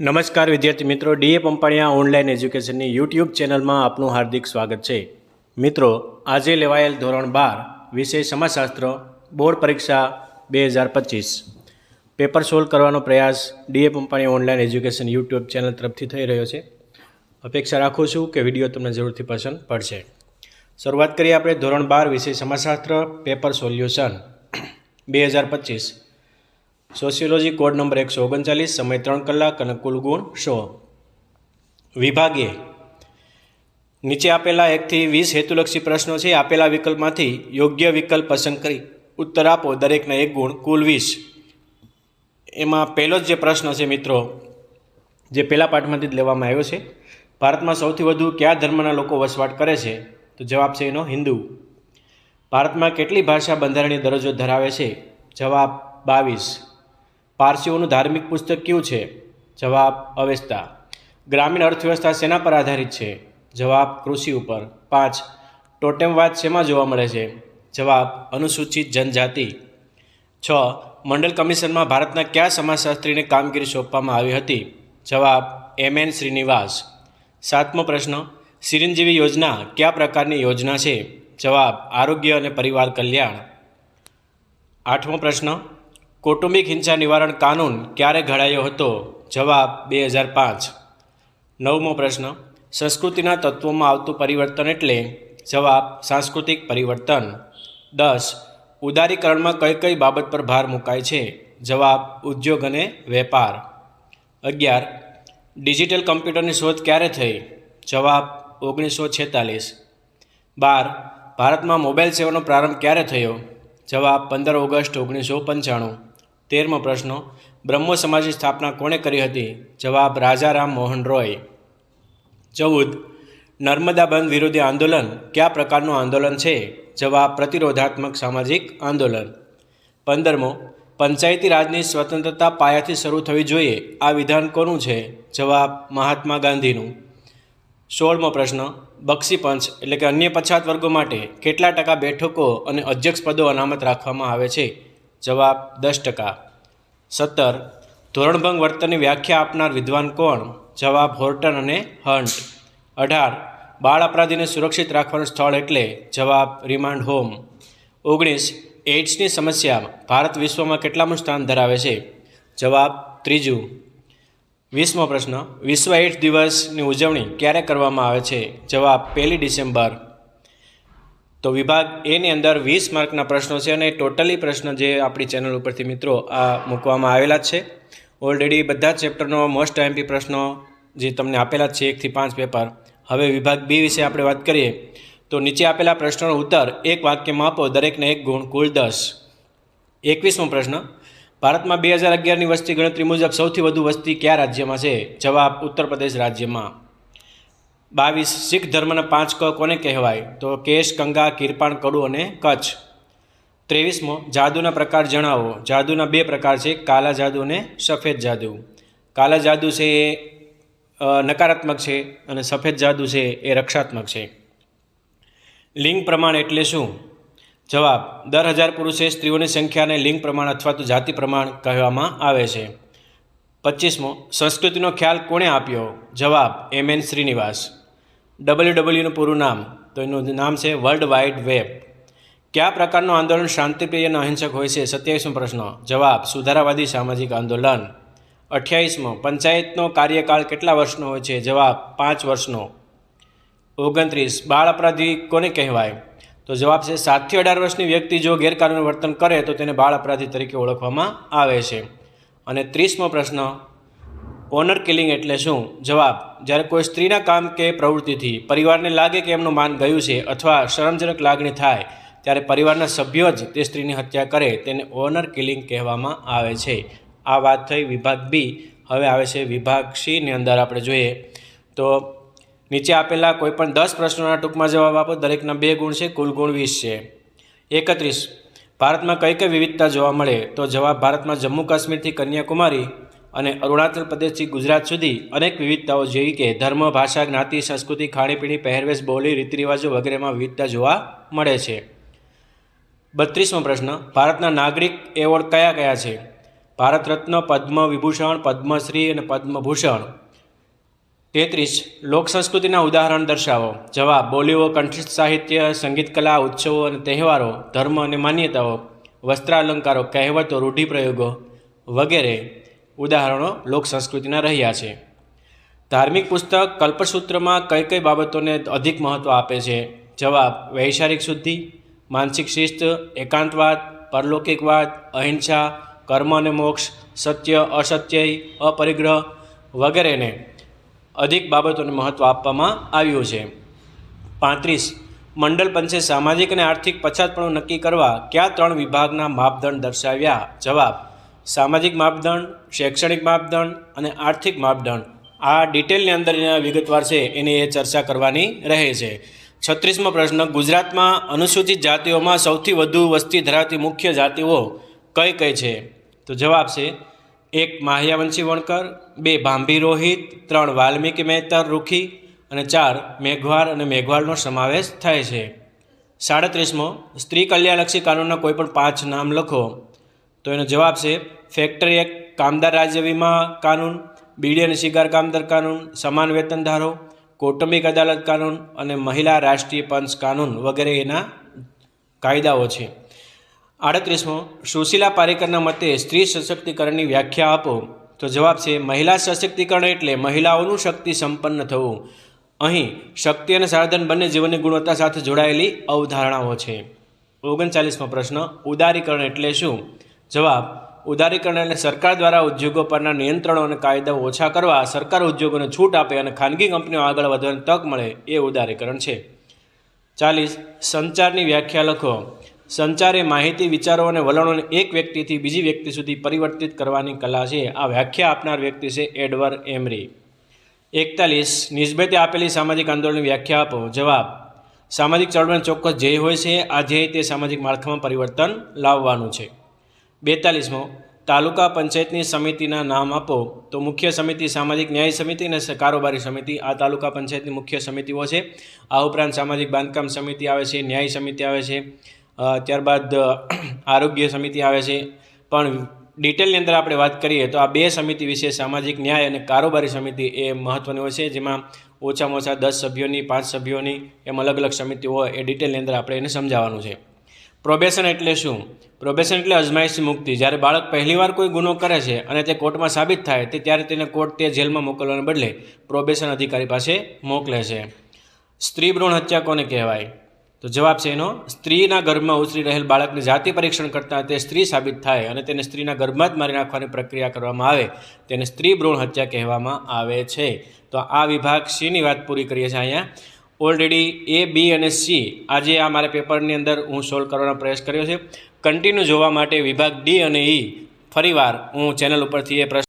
નમસ્કાર વિદ્યાર્થી મિત્રો, ડીએ પંપાણિયા ઓનલાઈન એજ્યુકેશનની યુટ્યુબ ચેનલમાં આપનું હાર્દિક સ્વાગત છે. મિત્રો, આજે લેવાયેલ ધોરણ બાર, વિષય સમાજશાસ્ત્ર, બોર્ડ પરીક્ષા બે હજાર પચીસ. પેપર સોલ્વ કરવાનો પ્રયાસ DA Pampaniya online education YouTube channel તરફથી થઈ રહ્યો છે. અપેક્ષા રાખું છું કે વીડિયો તમને જરૂરથી પસંદ પડશે. શરૂઆત કરીએ આપણે ધોરણ બાર, વિષય સમાજશાસ્ત્ર, પેપર સોલ્યુશન, બે હજાર પચીસ. સોશિયોલોજી કોડ નંબર એકસો ઓગણચાલીસ, સમય ત્રણ કલાક અને કુલ ગુણ સો. વિભાગે નીચે આપેલા એકથી વીસ હેતુલક્ષી પ્રશ્નો છે. આપેલા વિકલ્પમાંથી યોગ્ય વિકલ્પ પસંદ કરી ઉત્તર આપો. દરેકના એક ગુણ, કુલ વીસ. એમાં પહેલો જ જે પ્રશ્ન છે મિત્રો, જે પહેલા પાઠમાંથી જ લેવામાં આવ્યો છે, ભારતમાં સૌથી વધુ કયા ધર્મના લોકો વસવાટ કરે છે? તો જવાબ છે એનો હિન્દુ. ભારતમાં કેટલી ભાષા બંધારણીય દરજ્જો ધરાવે છે? જવાબ બાવીસ. પારસીઓનું ધાર્મિક પુસ્તક કયું છે? જવાબ, અવેસ્તા. ગ્રામીણ અર્થવ્યવસ્થા શેના પર આધારિત છે? જવાબ, કૃષિ ઉપર. પાંચ, ટોટેમવાદ શેમાં જોવા મળે છે? જવાબ, અનુસૂચિત જનજાતિ. છ, મંડળ કમિશનમાં ભારતના કયા સમાજશાસ્ત્રીને કામગીરી સોંપવામાં આવી હતી? જવાબ, એમ એન શ્રીનિવાસ. સાતમો પ્રશ્ન ચિરંજીવી યોજના કયા પ્રકારની યોજના છે? જવાબ, આરોગ્ય અને પરિવાર કલ્યાણ. આઠમો પ્રશ્ન કૌટુંબિક હિંસા નિવારણ કાનૂન ક્યારે ઘડાયો હતો? જવાબ બે હજાર પાંચ. નવમો પ્રશ્ન, સંસ્કૃતિના તત્વોમાં આવતું પરિવર્તન એટલે? જવાબ, સાંસ્કૃતિક પરિવર્તન. દસ, ઉદારીકરણમાં કઈ કઈ બાબત પર ભાર મુકાય છે? જવાબ, ઉદ્યોગ અને વેપાર. અગિયાર, ડિજિટલ કમ્પ્યુટરની શોધ ક્યારે થઈ? જવાબ, ઓગણીસો છેતાલીસ. બાર, ભારતમાં મોબાઈલ સેવાનો પ્રારંભ ક્યારે થયો? જવાબ, પંદર ઓગસ્ટ ઓગણીસો પંચાણું. તેરમો પ્રશ્ન, બ્રહ્મો સમાજની સ્થાપના કોણે કરી હતી? જવાબ, રાજારામ મોહન રોય. ચૌદ, નર્મદા બંધ વિરોધી આંદોલન કયા પ્રકારનું આંદોલન છે? જવાબ, પ્રતિરોધાત્મક સામાજિક આંદોલન. પંદરમો, પંચાયતી રાજની સ્વતંત્રતા પાયાથી શરૂ થવી જોઈએ, આ વિધાન કોનું છે? જવાબ, મહાત્મા ગાંધીનું. સોળમો પ્રશ્ન, બક્ષી પંચ એટલે કે અન્ય પછાત વર્ગો માટે કેટલા ટકા બેઠકો અને અધ્યક્ષ પદો અનામત રાખવામાં આવે છે? જવાબ, દસ ટકા. સત્તર, ધોરણભંગ વર્તનની વ્યાખ્યા આપનાર વિદ્વાન કોણ? જવાબ હોર્ટન અને હન્ટ અઢાર, બાળ અપરાધીને સુરક્ષિત રાખવાનું સ્થળ એટલે જવાબ રિમાન્ડ હોમ. ઓગણીસ, એઇડ્સની સમસ્યા ભારત વિશ્વમાં કેટલામું સ્થાન ધરાવે છે? જવાબ ત્રીજું. વીસમો પ્રશ્ન, વિશ્વ એઇડ્સ દિવસની ઉજવણી ક્યારે કરવામાં આવે છે? જવાબ પહેલી ડિસેમ્બર. તો વિભાગ એની અંદર વીસ માર્કના પ્રશ્નો છે અને ટોટલી પ્રશ્ન જે આપણી ચેનલ ઉપરથી મિત્રો આ મૂકવામાં આવેલા છે. ઓલરેડી બધા ચેપ્ટરનો મોસ્ટ આઈએમપી પ્રશ્નો જે તમને આપેલા છે એકથી પાંચ પેપર. હવે વિભાગ બી વિશે આપણે વાત કરીએ, તો નીચે આપેલા પ્રશ્નોનો ઉત્તર, એક વાક્યમાં આપો દરેકને એક ગુણ, કુલ દસ. એકવીસમો પ્રશ્ન, ભારતમાં બે હજાર અગિયારની વસ્તી ગણતરી મુજબ સૌથી વધુ વસ્તી કયા રાજ્યમાં છે? જવાબ ઉત્તર પ્રદેશ રાજ્યમાં. બાવીસ શીખ ધર્મના પાંચ ક કોને કહેવાય? તો કેશ, કંગા કિરપાણ કડુ અને કચ્છ. ત્રેવીસમો, જાદુના પ્રકાર જણાવો. જાદુના બે પ્રકાર છે, કાલા જાદુ અને સફેદ જાદુ. કાલા જાદુ છે એ નકારાત્મક છે અને સફેદ જાદુ છે એ રક્ષાત્મક છે. લિંગ પ્રમાણ એટલે શું? જવાબ, દર હજાર પુરુષે સ્ત્રીઓની સંખ્યાને લિંગ પ્રમાણ અથવા તો જાતિ પ્રમાણ કહેવામાં આવે છે. પચીસમો, સંસ્કૃતિનો ખ્યાલ કોણે આપ્યો? જવાબ, એમ એન શ્રીનિવાસ. ડબલ્યુ ડબલ્યુનું પૂરું નામ, તો એનું નામ છે વર્લ્ડ વાઇડ વેબ કયા પ્રકારનું આંદોલન શાંતિપ્રિય અને અહિંસક હોય છે? સત્યાવીસમો પ્રશ્ન. જવાબ, સુધારાવાદી સામાજિક આંદોલન. અઠ્યાવીસમો, પંચાયતનો કાર્યકાળ કેટલા વર્ષનો હોય છે? જવાબ, પાંચ વર્ષનો. ઓગણત્રીસ, બાળ અપરાધી કોને કહેવાય? તો જવાબ છે, સાતથી અઢાર વર્ષની વ્યક્તિ જો ગેરકાનૂની વર્તન કરે, તો તેને બાળ અપરાધી તરીકે ઓળખવામાં આવે છે. અને ત્રીસમો પ્રશ્ન ઓનર કિલિંગ એટલે શું? જવાબ, જ્યારે કોઈ સ્ત્રીના કામ કે પ્રવૃત્તિથી પરિવારને લાગે કે એમનું માન ગયું છે અથવા શરમજનક લાગણી થાય, ત્યારે પરિવારના સભ્યો જ તે સ્ત્રીની હત્યા કરે તેને ઓનર કિલિંગ કહેવામાં આવે છે. આ વાત થઈ વિભાગ બી હવે આવે છે વિભાગ સીની અંદર આપણે જોઈએ. તો નીચે આપેલા કોઈપણ દસ પ્રશ્નોના ટૂંકમાં જવાબ આપો. દરેકના બે ગુણ છે, કુલ ગુણ વીસ છે. એકત્રીસ, ભારતમાં કઈ કઈ વિવિધતા જોવા મળે? તો જવાબ, ભારતમાં જમ્મુ કાશ્મીરથી કન્યાકુમારી અને અરુણાચલ પ્રદેશથી ગુજરાત સુધી અનેક વિવિધતાઓ જેવી કે ધર્મ, ભાષા, જ્ઞાતિ, સંસ્કૃતિ, ખાણીપીણી, પહેરવેશ, બોલી, રીતિરિવાજો વગેરેમાં વિવિધતા જોવા મળે છે. બત્રીસમો પ્રશ્ન, ભારતના નાગરિક એવોર્ડ કયા કયા છે? ભારત રત્ન, પદ્મ વિભૂષણ, પદ્મશ્રી અને પદ્મભૂષણ. તેત્રીસ, લોક સંસ્કૃતિના ઉદાહરણ દર્શાવો. જવાબ, બોલીઓ, કંઠસ્થ સાહિત્ય, સંગીત કલા, ઉત્સવો અને તહેવારો, ધર્મ અને માન્યતાઓ, વસ્ત્રાલંકારો, કહેવતો, રૂઢિપ્રયોગો વગેરે. ઉદાહરણો લોક સંસ્કૃતિના રહ્યા છે. ધાર્મિક પુસ્તક કલ્પસૂત્રમાં કઈ કઈ બાબતોને અધિક મહત્ત્વ આપે છે? જવાબ, વૈચારિક શુદ્ધિ, માનસિક શિસ્ત, એકાંતવાદ, પરલૌકિકવાદ, અહિંસા, કર્મ અને મોક્ષ, સત્ય, અસત્ય, અપરિગ્રહ વગેરેને અધિક બાબતોને મહત્ત્વ આપવામાં આવ્યું છે. પાંત્રીસ, મંડળ પંચે સામાજિક અને આર્થિક પછાતપણું નક્કી કરવા કયા ત્રણ વિભાગના માપદંડ દર્શાવ્યા? જવાબ સામાજિક માપદંડ, શૈક્ષણિક માપદંડ અને આર્થિક માપદંડ. આ ડિટેલની અંદર એના વિગતવાર છે, એની એ ચર્ચા કરવાની રહે છે. છત્રીસમો પ્રશ્ન, ગુજરાતમાં અનુસૂચિત જાતિઓમાં સૌથી વધુ વસ્તી ધરાવતી મુખ્ય જાતિઓ કઈ કઈ છે? તો જવાબ છે, એક માહ્યાવંશી વણકર, બે ભાંભી રોહિત, ત્રણ વાલ્મીકી મહેતર રૂખી અને ચાર મેઘવાળ અને મેઘવાળનો સમાવેશ થાય છે. સાડત્રીસમો, સ્ત્રી કલ્યાણલક્ષી કાનૂનના કોઈ પણ પાંચ નામ લખો. તો એનો જવાબ છે ફેક્ટરી એક્ટ કામદાર રાજ્ય વીમા કાનૂન બીડી અને શિગાર કામદાર કાનૂન, સમાન વેતન ધારો કૌટુંબિક અદાલત કાનૂન અને મહિલા રાષ્ટ્રીય પંચ કાનૂન વગેરે એના કાયદાઓ છે. આડત્રીસમો, સુશીલા પારેકરના મતે સ્ત્રી સશક્તિકરણની વ્યાખ્યા આપો. તો જવાબ છે, મહિલા સશક્તિકરણ એટલે મહિલાઓનું શક્તિ સંપન્ન થવું. અહીં, શક્તિ અને સાધન બંને જીવનની ગુણવત્તા સાથે જોડાયેલી અવધારણાઓ છે. ઓગણચાલીસમો પ્રશ્ન, ઉદારીકરણ એટલે શું? જવાબ, ઉદારીકરણ એટલે સરકાર દ્વારા ઉદ્યોગો પરના નિયંત્રણો અને કાયદાઓ ઓછા કરવા, સરકાર ઉદ્યોગોને છૂટ આપે અને ખાનગી કંપનીઓ આગળ વધવાની તક મળે એ ઉદારીકરણ છે. ચાલીસ, સંચારની વ્યાખ્યા લખો. સંચાર એ માહિતી, વિચારો અને વલણોને એક વ્યક્તિથી બીજી વ્યક્તિ સુધી પરિવર્તિત કરવાની કલા છે. આ વ્યાખ્યા આપનાર વ્યક્તિ છે એડવર એમરી. એકતાલીસ, નિસ્બતે આપેલી સામાજિક આંદોલનની વ્યાખ્યા આપો. જવાબ, સામાજિક ચળવળનો ચોક્કસ ધ્યેય હોય છે. આ ધ્યેય તે સામાજિક માળખામાં પરિવર્તન લાવવાનું છે. બેતાલીસમો. તાલુકા પંચાયતની સમિતિના નામ આપો. તો મુખ્ય સમિતિ સામાજિક ન્યાય સમિતિ અને કારોબારી સમિતિ. આ તાલુકા પંચાયતની મુખ્ય સમિતિઓ છે. આ ઉપરાંત સામાજિક બાંધકામ સમિતિ આવે છે, ન્યાય સમિતિ આવે છે ત્યારબાદ આરોગ્ય સમિતિ આવે છે. પણ ડિટેલની અંદર આપણે વાત કરીએ તો આ બે સમિતિ વિશે સામાજિક ન્યાય અને કારોબારી સમિતિ એ મહત્ત્વની હોય છે. જેમાં ઓછામાં ઓછા દસ સભ્યોની, પાંચ સભ્યોની એમ અલગ અલગ સમિતિઓ હોય એ ડિટેલની અંદર આપણે એને સમજાવવાનું છે. પ્રોબેશન એટલે શું? પ્રોબેશન એટલે અજમાયશી મુક્તિ. જ્યારે બાળક પહેલીવાર કોઈ ગુનો કરે છે અને તે કોર્ટમાં સાબિત થાય, તે ત્યારે તેને કોર્ટ તે જેલમાં મોકલવાને બદલે પ્રોબેશન અધિકારી પાસે મોકલે છે. સ્ત્રી ભ્રૂણ હત્યા કોને કહેવાય? તો જવાબ છે એનો, સ્ત્રીના ગર્ભમાં ઉછરી રહેલ બાળકને જાતિ પરીક્ષણ કરતાં તે સ્ત્રી સાબિત થાય અને તેને સ્ત્રીના ગર્ભમાં જ મારી નાખવાની પ્રક્રિયા કરવામાં આવે, તેને સ્ત્રી ભ્રૂણ હત્યા કહેવામાં આવે છે. તો આ વિભાગ સીની વાત પૂરી કરીએ છીએ અહીંયા. ઓલરેડી એ, બી અને સી આજે આ મારા પેપરની અંદર હું સોલ્વ કરવાનો પ્રયાસ કર્યો છે. કન્ટિન્યુ જોવા માટે વિભાગ ડી અને ઈ ફરીવાર હું ચેનલ ઉપરથી એ પ્રશ્ન